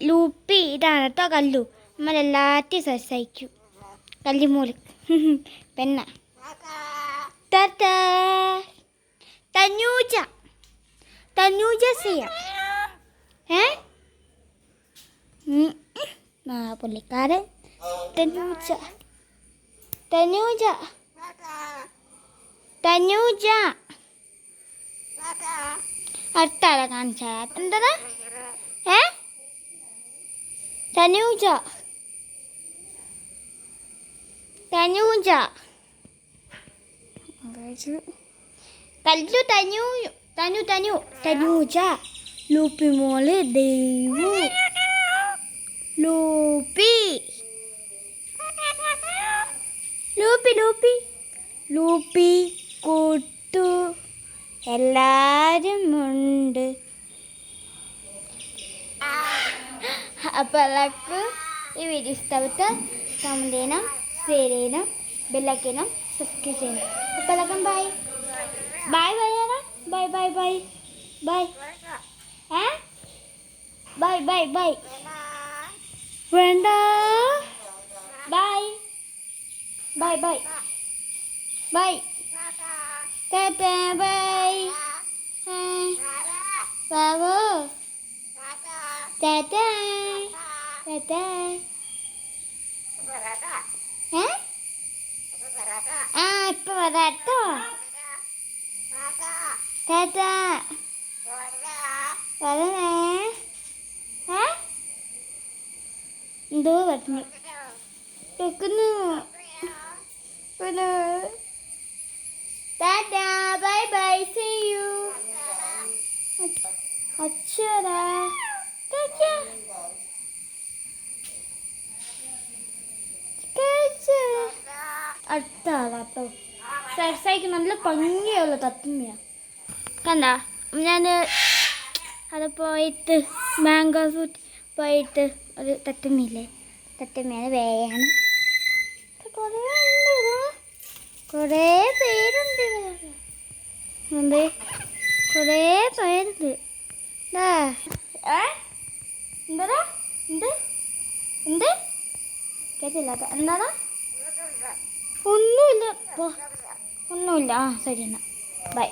ലൂപ്പി ഇതാണ് കേട്ടോ കല്ലു. നമ്മളെല്ലാറ്റും സഹിക്കും. കല്ലിമൂൽ. പെണ്ണ. തന്നൂജ. തന്നൂജ സിയ. ഏ? പുള്ളിക്കാരൻ. തന്നൂജ. തന്നൂജ. തന്നൂജ. അടുത്താളെ കാണിച്ചാ. എന്താ തനൂജ. തനൂജ. കല്ലു തനു തനു തനു തനൂജ. ലൂപ്പി മോൾ ദൈവു. ലൂപ്പി ലൂപ്പി ലൂപ്പി ലൂപ്പി കൂട്ടു. എല്ലാരും ഉണ്ട്. അപ്പോൾ എല്ലാവർക്കും ഈ വീഡിയോ ഇഷ്ടപ്പെട്ട് കമന്റ് ചെയ്യണം ഷെയർ ചെയ്യണം ബെല്ലൈക്കണം സബ്സ്ക്രൈബ് ചെയ്യണം. അപ്പോൾ എല്ലാവർക്കും bye bye bye bye bye bye bye ഏ? ബൈ ബൈ ബൈ വേണ്ട. ബൈ ബൈ ബൈ ബൈ ടാറ്റ ബൈ ബാബു ടാറ്റ ആ ഇപ്പൊ വരാട്ടോ ടാറ്റ വരണേ ഏ? എന്തോ പറഞ്ഞു. വെക്കുന്നു ടാറ്റ ബൈ ബൈ സീ യു. അച്ഛടാ. ടാറ്റ. ആളാട്ടോ സൈക്ക് നല്ല ഭംഗിയുള്ള തത്തുമ്മയാ. കണ്ട? ഞാൻ അത് പോയിട്ട് മാംഗോ ഫ്രൂട്ട് പോയിട്ട് ഒരു തത്തുമ്മയില്ലേ? തത്തുമ്മയാണ് വേയാണ് കുറേ. കുറേ പേരുണ്ട്. ഉണ്ട് കുറേ പേരുണ്ട്. എന്താ എന്ത്? എന്ത്? കേട്ടില്ല. എന്താടാ? പോ. ഒന്നുമില്ല ആ ശരി എന്നാൽ ബൈ